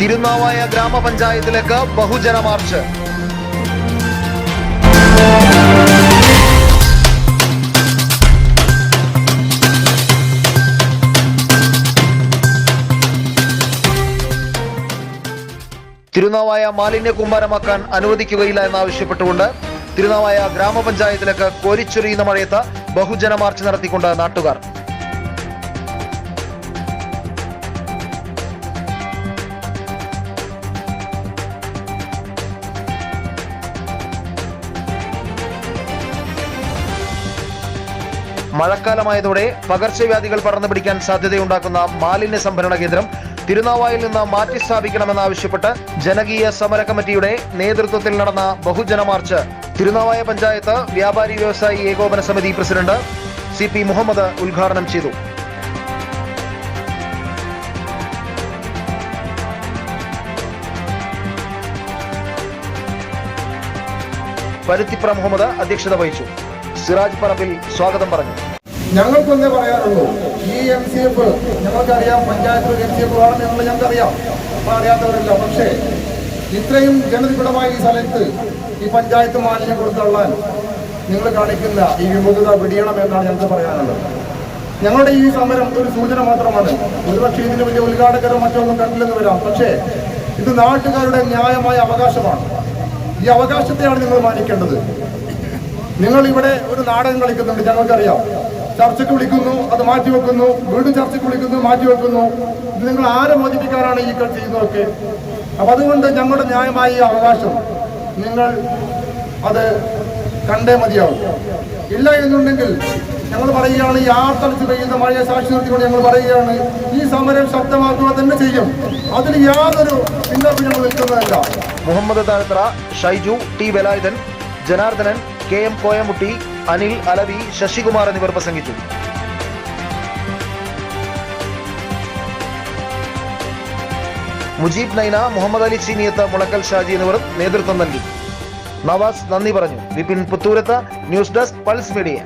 തിരുനാവായ ഗ്രാമപഞ്ചായത്തിലേക്ക് ബഹുജന മാർച്ച്. തിരുനാവായ മാലിന്യ കൂമ്പാരമാക്കാൻ അനുവദിക്കുകയില്ല എന്നാവശ്യപ്പെട്ടുകൊണ്ട് തിരുനാവായ ഗ്രാമപഞ്ചായത്തിലേക്ക് കോരിച്ചൊരിയുന്ന മഴയത്ത് ബഹുജന മാർച്ച് നടത്തിക്കൊണ്ട് നാട്ടുകാർ. മഴക്കാലമായതോടെ പകർച്ചവ്യാധികൾ പടർന്നു പിടിക്കാൻ സാധ്യതയുണ്ടാക്കുന്ന മാലിന്യ സംഭരണ കേന്ദ്രം തിരുനാവായിൽ നിന്ന് മാറ്റി സ്ഥാപിക്കണമെന്നാവശ്യപ്പെട്ട് ജനകീയ സമര കമ്മിറ്റിയുടെ നേതൃത്വത്തിൽ നടന്ന ബഹുജന മാർച്ച്. തിരുനാവായ പഞ്ചായത്ത് വ്യാപാരി വ്യവസായി ഏകോപന സമിതി പ്രസിഡന്റ് സി പി മുഹമ്മദ് ഉദ്ഘാടനം ചെയ്തു. പരുത്തിപ്ര മുഹമ്മദ് അധ്യക്ഷത വഹിച്ചു. സിറാജ് പറമ്പിൽ സ്വാഗതം പറഞ്ഞു. ഞങ്ങൾക്കൊന്നേ പറയാനുള്ളൂ ഈ എം സി എഫ് ഞങ്ങൾക്കറിയാം പഞ്ചായത്ത് എം സി എഫ് ആണെന്ന് ഞങ്ങൾ ഞങ്ങൾക്കറിയാം. അപ്പം അറിയാത്തവരല്ല. പക്ഷേ ഇത്രയും ജനനിബിഡമായ ഈ സ്ഥലത്ത് ഈ പഞ്ചായത്ത് മാലിന്യം കൊടുത്തള്ളാൻ നിങ്ങൾ കാണിക്കുന്ന ഈ വിമുഖത വെടിയണം എന്നാണ് ഞങ്ങൾക്ക് പറയാനുള്ളത്. ഞങ്ങളുടെ ഈ സമരം ഒരു സൂചന മാത്രമാണ്. ഒരുപക്ഷെ ഇതിന് വലിയ ഉദ്ഘാടകരോ മറ്റോ ഒന്നും കണ്ടില്ലെന്ന് വരാം. പക്ഷേ ഇത് നാട്ടുകാരുടെ ന്യായമായ അവകാശമാണ്. ഈ അവകാശത്തെയാണ് നിങ്ങൾ മാനിക്കേണ്ടത്. നിങ്ങൾ ഇവിടെ ഒരു നാടകം കളിക്കുന്നുണ്ട് ഞങ്ങൾക്കറിയാം. ചർച്ചയ്ക്ക് വിളിക്കുന്നു അത് മാറ്റിവെക്കുന്നു വീണ്ടും ചർച്ചയ്ക്ക് വിളിക്കുന്നു മാറ്റിവെക്കുന്നു ഇത് നിങ്ങൾ ആരെ മോചിപ്പിക്കാനാണ് ഈ ചെയ്യുന്നതൊക്കെ? അപ്പൊ അതുകൊണ്ട് ഞങ്ങളുടെ ന്യായമായ ഈ അവകാശം നിങ്ങൾ അത് കണ്ടേ മതിയാവും. ഇല്ല എന്നുണ്ടെങ്കിൽ ഞങ്ങൾ പറയുകയാണ് ഈ ആർത്തളിച്ച് പെയ്യുന്ന മഴയെ സാക്ഷി നിർത്തിക്കൊണ്ട് ഞങ്ങൾ പറയുകയാണ് ഈ സമരം ശബ്ദമാക്കുക തന്നെ ചെയ്യും. അതിന് യാതൊരു പിന്നോട്ട് ഞങ്ങൾ നിൽക്കുന്നതല്ല. Muhammad Thazhathra Shaiju T Velayudhan Janardhanan K M Koyamutty Anil Alavi Sasikumar എന്നിവർ പ്രസംഗിച്ചു. മുജീബ് നൈന മുഹമ്മദ് അലി ചീനിയത്ത് മുളക്കൽ ഷാജി എന്നിവർ നേതൃത്വം നൽകി. നവാസ് നന്ദി പറഞ്ഞു. Vipin Puthoorath news desk Pulse Media.